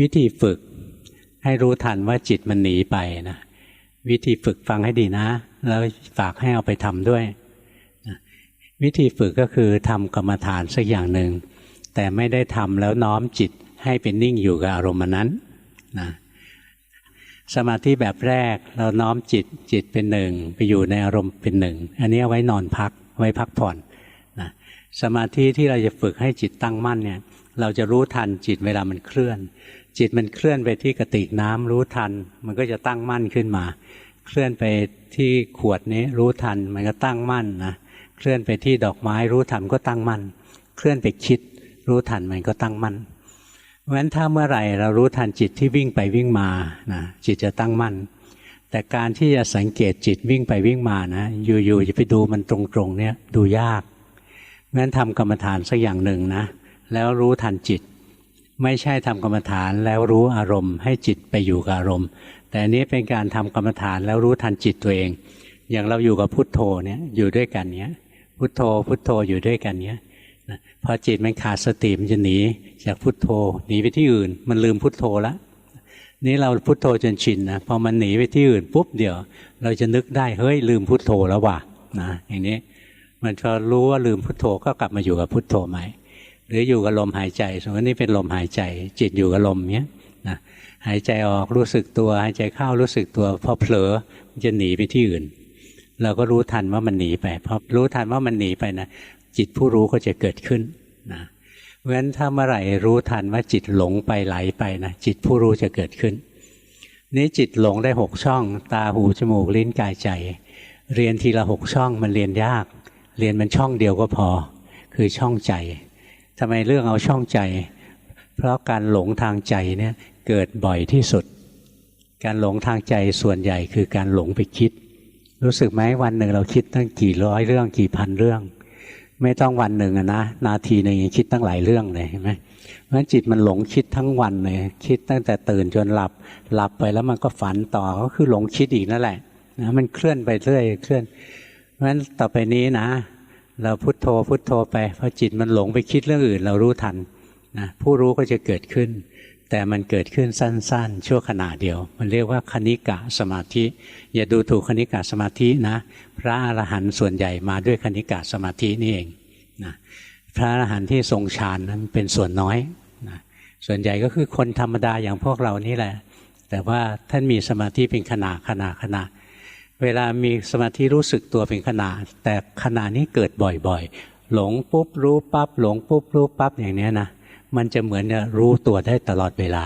วิธีฝึกให้รู้ทันว่าจิตมันหนีไปนะวิธีฝึกฟังให้ดีนะ แล้วฝากให้เอาไปทำด้วยนะวิธีฝึกก็คือทำกรรมฐานสักอย่างหนึ่งแต่ไม่ได้ทำแล้วน้อมจิตให้เป็นนิ่งอยู่กับอารมณ์นั้นนะสมาธิแบบแรกเราน้อมจิตจิตเป็นหนึ่งไปอยู่ในอารมณ์เป็นหนึ่งอันนี้ไว้นอนพักไว้พักผ่อนนะสมาธิที่เราจะฝึกให้จิตตั้งมั่นเนี่ยเราจะรู้ทันจิตเวลามันเคลื่อน จิตมันเคลื่อนไปที่กระติกน้ำรู้ทัน มันก็จะตั้งมั่นขึ้นมา เคลื่อนไปที่ขวดนี้รู้ทัน มันก็ตั้งมั่นนะเคลื่อนไปที่ดอกไม้รู้ทันก็ตั้งมั่น เคลื่อนไปคิด รู้ทันมันก็ตั้งมั่นเพราะฉะนั้นถ้าเมื่อไหร่เรารู้ทันจิตที่วิ่งไปวิ่งมานะจิตจะตั้งมั่น แต่การที่จะสังเกตจิตวิ่งไปวิ่งมานะอยู่ๆจะไปดูมันตรงๆเนี่ยดูยากงั้นทำกรรมฐานสักอย่างหนึ่งนะแล้วรู้ทันจิต ไม่ใช่ทำกรรมฐานแล้วรู้อารมณ์ ให้จิตไปอยู่กับอารมณ์ แต่อันนี้เป็นการทำกรรมฐานแล้วรู้ทันจิตตัวเอง อย่างเราอยู่กับพุทโธเนี่ยอยู่ด้วยกันเนี้ยพุทโธพุทโธอยู่ด้วยกันเนี้ยพอจิตมันขาดสติมันจะหนีจากพุทโธหนีไปที่อื่น มันลืมพุทโธแล้วนี่เราพุทโธจนชินนะพอมันหนีไปที่อื่นปุ๊บเดี๋ยว เราจะนึกได้เฮ้ยลืมพุทโธแล้วว่ะนะอย่างนี้มันพอรู้ว่าลืมพุทโธก็กลับมาอยู่กับพุทโธใหม่ หรืออยู่กับลมหายใจ สมมตินี่เป็นลมหายใจ จิตอยู่กับลมเนี้ยนะหายใจออกรู้สึกตัว หายใจเข้ารู้สึกตัวพอเผลอมันจะหนีไปที่อื่น เราก็รู้ทันว่ามันหนีไปพอรู้ทันว่ามันหนีไปนะจิตผู้รู้ก็จะเกิดขึ้นนะเพราะฉะนั้นถ้าเมื่อไหร่รู้ทันว่าจิตหลงไปไหลไปนะจิตผู้รู้จะเกิดขึ้น นี้จิตหลงได้หกช่อง ตาหูจมูกลิ้นกายใจ เรียนทีละหกช่องมันเรียนยาก เรียนมันช่องเดียวก็พอ คือช่องใจ ทำไมเรื่องเอาช่องใจ เพราะการหลงทางใจเนี่ยเกิดบ่อยที่สุด การหลงทางใจส่วนใหญ่คือการหลงไปคิด รู้สึกไหมวันหนึ่งเราคิดตั้งกี่ร้อยเรื่องกี่พันเรื่อง ไม่ต้องวันหนึ่งนะนาทีหนึ่งคิดตั้งหลายเรื่องเลยเห็นไหมเพราะฉะนั้นจิตมันหลงคิดทั้งวันเลยคิดตั้งแต่ตื่นจนหลับหลับไปแล้วมันก็ฝันต่อก็คือหลงคิดอีกนั่นแหละนะมันเคลื่อนไปเรื่อยเคลื่อนเพราะฉะนั้นต่อไปนี้นะ เราพุโทโธพุโทโธไปพอจิตมันหลงไปคิดเรื่องอื่น เรารู้ทันนะผู้รู้ก็จะเกิดขึ้น แต่มันเกิดขึ้นสั้น ๆ ชั่วขณะเดียว มันเรียกว่าคณิกะสมาธิ อย่าดูถูกคณิกะสมาธินะ พระอรหันต์ส่วนใหญ่มาด้วยคณิกะสมาธินี่เองนะพระอรหันต์ที่ทรงฌานนั้นเป็นส่วนน้อยนะส่วนใหญ่ก็คือคนธรรมดาอย่างพวกเรานี่แหละ แต่ว่าท่านมีสมาธิเป็นขณะขณะขณะ เวลามีสมาธิรู้สึกตัวเป็นขณะแต่ขณะนี้เกิดบ่อยๆ หลงปุ๊บรู้ปั๊บหลงปุ๊บรู้ปั๊บอย่างนี้นะมันจะเหมือนรู้ตัวได้ตลอดเวลา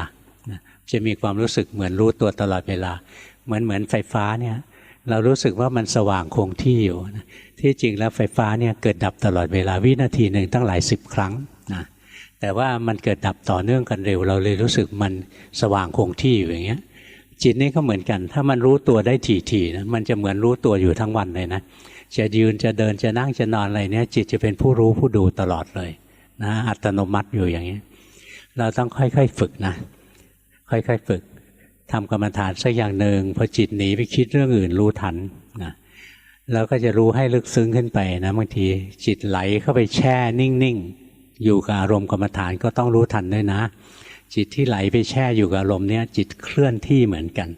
จะมีความรู้สึกเหมือนรู้ตัวตลอดเวลา เหมือนเหมือนไฟฟ้าเนี่ยเรารู้สึกว่ามันสว่างคงที่อยู่ ที่จริงแล้วไฟฟ้าเนี่ยเกิดดับตลอดเวลาวินาทีหนึ่งตั้งหลายสิบครั้งนะแต่ว่ามันเกิดดับต่อเนื่องกันเร็ว เราเลยรู้สึกมันสว่างคงที่อยู่อย่างเงี้ย จิตนี่ก็เหมือนกัน ถ้ามันรู้ตัวได้ถี่ๆนะมันจะเหมือนรู้ตัวอยู่ทั้งวันเลยนะจะยืนจะเดินจะนั่งจะนอนอะไรเนี่ย จิตจะเป็นผู้รู้ผู้ดูตลอดเลยนะอัตโนมัติอยู่อย่างนี้ เราต้องค่อยๆฝึกนะ ค่อยๆฝึกทำกรรมฐานสักอย่างหนึ่งพอจิตหนีไปคิดเรื่องอื่นรู้ทันนะเราก็จะรู้ให้ลึกซึ้งขึ้นไปนะบางทีจิตไหลเข้าไปแช่นิ่งๆ อยู่กับอารมณ์กรรมฐานก็ต้องรู้ทันด้วยนะ จิตที่ไหลไปแช่อยู่กับอารมเนี้ยจิตเคลื่อนที่เหมือนกัน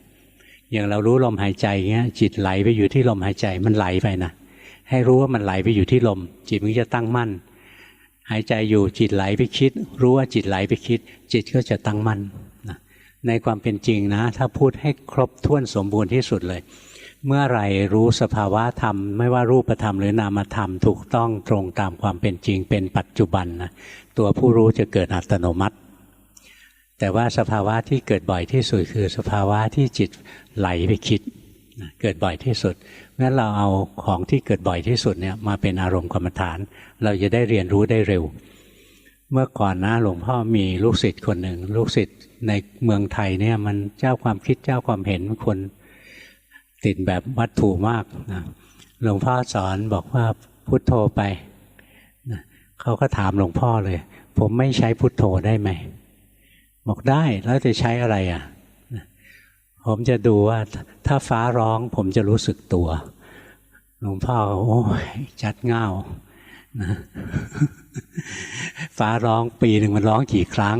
อย่างเรารู้ลมหายใจเงี้ยจิตไหลไปอยู่ที่ลมหายใจมันไหลไปนะให้รู้ว่ามันไหลไปอยู่ที่ลม จิตมันจะตั้งมั่น หายใจอยู่จิตไหลไปคิด รู้ว่าจิตไหลไปคิด จิตก็จะตั้งมั่นนะในความเป็นจริงนะ ถ้าพูดให้ครบถ้วนสมบูรณ์ที่สุดเลย เมื่อไรรู้สภาวะธรรม ไม่ว่ารูปธรรมหรือนามธรรมถูกต้องตรงตามความเป็นจริงเป็นปัจจุบันนะตัวผู้รู้จะเกิดอัตโนมัติ แต่ว่าสภาวะที่เกิดบ่อยที่สุดคือสภาวะที่จิตไหลไปคิดเกิดบ่อยที่สุดงั้นเราเอาของที่เกิดบ่อยที่สุดเนี่ยมาเป็นอารมณ์กรรมฐาน เราจะได้เรียนรู้ได้เร็ว เมื่อก่อนนะหลวงพ่อมีลูกศิษย์คนหนึ่งลูกศิษย์ในเมืองไทยเนี่ยมันเจ้าความคิดเจ้าความเห็นคนติดแบบวัตถุมากนะหลวงพ่อสอนบอกว่าพุทโธไปนะเขาก็ถามหลวงพ่อเลย ผมไม่ใช้พุทโธได้ไหม บอกได้แล้วจะใช้อะไรอะผมจะดูว่าถ้าฟ้าร้องผมจะรู้สึกตัวหลวงพ่อโอ้ยจัดเงานะฟ้าร้องปีหนึ่งมันร้องกี่ครั้ง